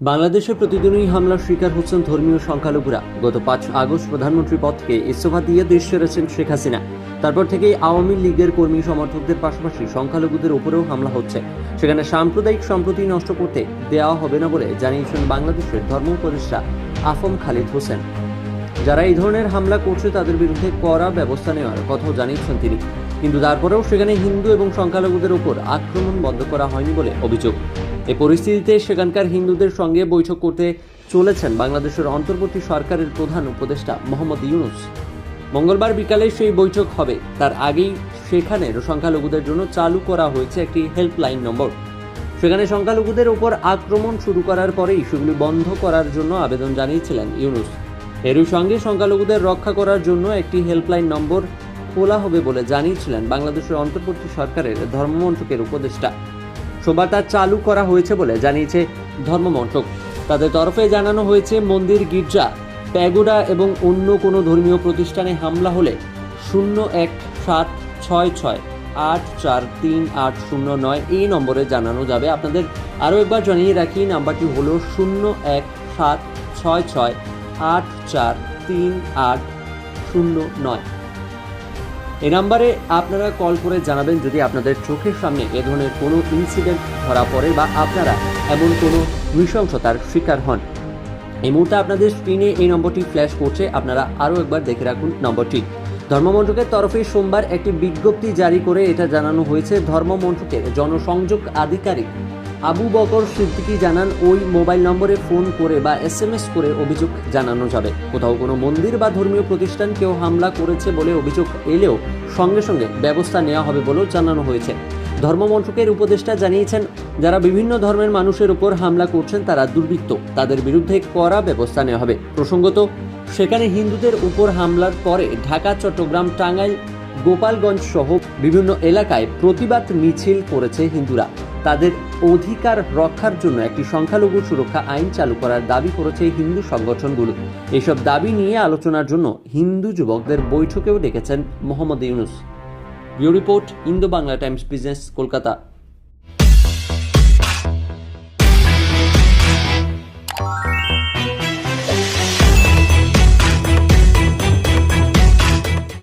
বাংলাদেশে প্রতিদিনই হামলার শিকার হচ্ছেন ধর্মীয় সংখ্যালঘুরা। গত পাঁচ আগস্ট প্রধানমন্ত্রী পদ থেকে ইস্তফা দিয়ে দেশ ছেড়েছেন শেখ হাসিনা। তারপর থেকেই আওয়ামী লীগের কর্মী সমর্থকদের পাশাপাশি সংখ্যালঘুদের উপরেও হামলা হচ্ছে। সেখানে সাম্প্রদায়িক সম্প্রতি নষ্ট করতে দেওয়া হবে না বলে জানিয়েছেন বাংলাদেশের ধর্ম উপদেষ্টা আফম খালিদ হোসেন। যারা এই ধরনের হামলা করছে তাদের বিরুদ্ধে কড়া ব্যবস্থা নেওয়ার কথাও জানিয়েছেন তিনি। কিন্তু তারপরেও সেখানে হিন্দু এবং সংখ্যালঘুদের উপর আক্রমণ বন্ধ করা হয়নি বলে অভিযোগ। এই পরিস্থিতিতে সেখানকার হিন্দুদের সঙ্গে বৈঠক করতে চলেছেন বাংলাদেশের অন্তর্বর্তী সরকারের প্রধান উপদেষ্টা মোহাম্মদ ইউনুস। মঙ্গলবার বিকালে সেই বৈঠক হবে। তার আগেই সেখানে সংখ্যালঘুদের জন্য চালু করা হয়েছে একটি হেল্পলাইন নম্বর। সেখানে সংখ্যালঘুদের উপর আক্রমণ শুরু করার পরেই সেগুলি বন্ধ করার জন্য আবেদন জানিয়েছিলেন ইউনুস। এরই সঙ্গে সংখ্যালঘুদের রক্ষা করার জন্য একটি হেল্পলাইন নম্বর খোলা হবে বলে জানিয়েছিলেন বাংলাদেশের অন্তর্বর্তী সরকারের ধর্মমন্ত্রকের উপদেষ্টা। সোমবার চালু করা হয়েছে বলে জানিয়েছে ধর্মমন্ত্রক। তাদের তরফে জানানো হয়েছে, মন্দির গির্জা, প্যাগোডা এবং অন্য কোনো ধর্মীয় প্রতিষ্ঠানে হামলা হলে শূন্য এক সাত ছয় ছয় আট চার তিন আট শূন্য নয় এই নম্বরে জানানো যাবে। আপনাদের আরও একবার জানিয়ে রাখি, নাম্বারটি হলো শূন্য এক সাত ছয় ছয় আট চার তিন আট শূন্য নয়। এই নাম্বারে আপনারা কল করে জানাবেন যদি আপনাদের চোখের সামনে এ ধরনের কোনো ইনসিডেন্ট ধরা পড়ে বা আপনারা এমন কোনো নৃশংসতার শিকার হন। এই মুহূর্তে আপনাদের স্ক্রিনে এই নম্বরটি ফ্ল্যাশ করছে, আপনারা আরও একবার দেখে রাখুন নম্বরটি। ধর্মমন্ত্রকের তরফে সোমবার একটি বিজ্ঞপ্তি জারি করে এটা জানানো হয়েছে, ধর্মমন্ত্রকের জনসংযোগ আধিকারিক আবু বকর সিদ্দিকি জানান, ওই মোবাইল নম্বরে ফোন করে বা এস এম এস করে অভিযোগ জানানো যাবে। কোথাও কোনো মন্দির বা ধর্মীয় প্রতিষ্ঠান কেউ হামলা করেছে বলে অভিযোগ এলেও সঙ্গে সঙ্গে ব্যবস্থা নেওয়া হবে বলেও জানানো হয়েছে। ধর্ম ধর্মমন্ত্রকের উপদেষ্টা জানিয়েছেন, যারা বিভিন্ন ধর্মের মানুষের উপর হামলা করছেন তারা দুর্বৃত্ত। তাদের বিরুদ্ধে কড়া ব্যবস্থা নেওয়া হবে। প্রসঙ্গত, সেখানে হিন্দুদের উপর হামলার পরে ঢাকা, চট্টগ্রাম, টাঙ্গাইল, গোপালগঞ্জ সহ বিভিন্ন এলাকায় প্রতিবাদ মিছিল করেছে হিন্দুরা। তাদের অধিকার রক্ষার জন্য একটি সংখ্যালঘু সুরক্ষা আইন চালু করার দাবি করেছে হিন্দু সংগঠনগুলো। এসব দাবি নিয়ে আলোচনার জন্য হিন্দু যুবকদের বৈঠকেও ডেকেছেন Mohammad Yunus. Bureau report Indo Bangla Times business, Kolkata.